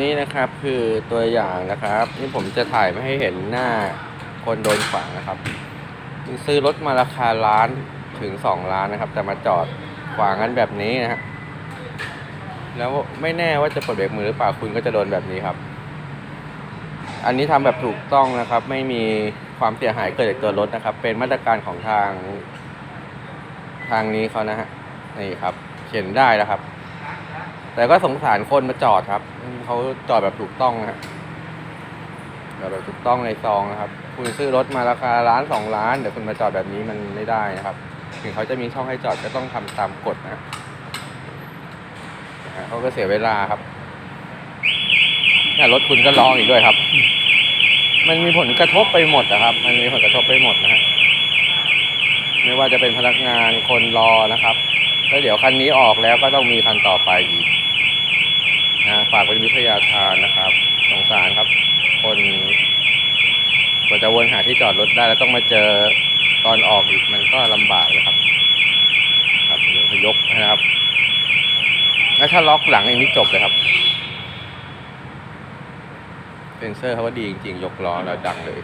นี้นะครับคือตัวอย่างนะครับ นี่ผมจะถ่ายไม่ให้เห็นหน้าคนโดนขวางนะครับซื้อรถมาราคาล้านถึงสองล้านนะครับ แต่มาจอดขวางกันแบบนี้นะฮะแล้วไม่แน่ว่าจะปลดเบรกมือหรือเปล่าคุณก็จะโดนแบบนี้ครับ อันนี้ทำแบบถูกต้องนะครับ ไม่มีความเสียหายเกิดจากตัวรถนะครับ เป็นมาตรการของทางทางนี้เขานะฮะนี่ครับ เขียนได้แล้วครับ แต่ก็สงสารคนมาจอดครับเขาจอดแบบถูกต้องนะฮะจอดแบบถูกต้องในซองนะครับ คุณซื้อรถมาราคาล้านสองล้านเดี๋ยวคุณมาจอดแบบนี้มันไม่ได้นะครับ ถึงเขาจะมีช่องให้จอดก็ต้องทำตามกฎนะฮะนะฮะเขาก็เสียเวลาครับเนี่ยรถคุณก็ร้องอีกด้วยครับ มันมีผลกระทบไปหมดนะครับ มันมีผลกระทบไปหมดนะฮะ ไม่ว่าจะเป็นพนักงานคนรอนะครับแล้วเดี๋ยวคันนี้ออกแล้วก็ต้องมีคันต่อไปอีกนะฝากเป็นวิทยาทานนะครับ สงสารครับ คนกว่าจะวนหาที่จอดรถได้แล้วต้องมาเจอตอนออกอีกมันก็ลำบากเลยครับ ครับเดี๋ยวพยกนะครับ แล้วถ้าล็อกหลังอย่างนี้จบเลยครับเซนเซอร์เขาก็ดีจริงๆ ยกล้อแล้วดังเลย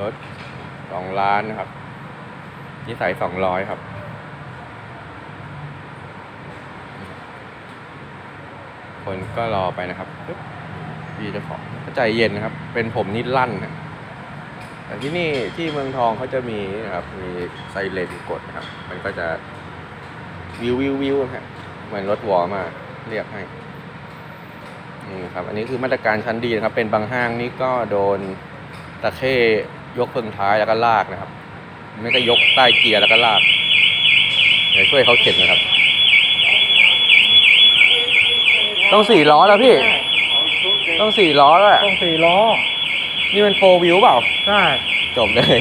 รถสองล้านนะครับนิสัยสองร้อยครับ คนก็รอไปนะครับปึ๊บพี่เจ้าของใจเย็นนะครับ เป็นผมนี่ลั่นนะแต่ที่นี่ที่เมืองทองเขาจะมีนะครับ มีไซเรนกดนะครับ มันก็จะวิววิววิวนะฮะเหมือนรถวอมาเรียกให้นี่ครับ อันนี้คือมาตรการชั้นดีนะครับ เป็นบางห้างนี่ก็โดนตะเข้ ยกเพิ่งท้ายแล้วก็ลากนะครับ ไม่ก็ยกใต้เกียร์แล้วก็ลากเดี๋ยวช่วยเขาเข็นนะครับ ต้องสี่ล้อแล้วพี่ ต้องสี่ล้อแล้วอะต้องสี่ล้อนี่มันโฟวิวเปล่า ใช่ จบเลย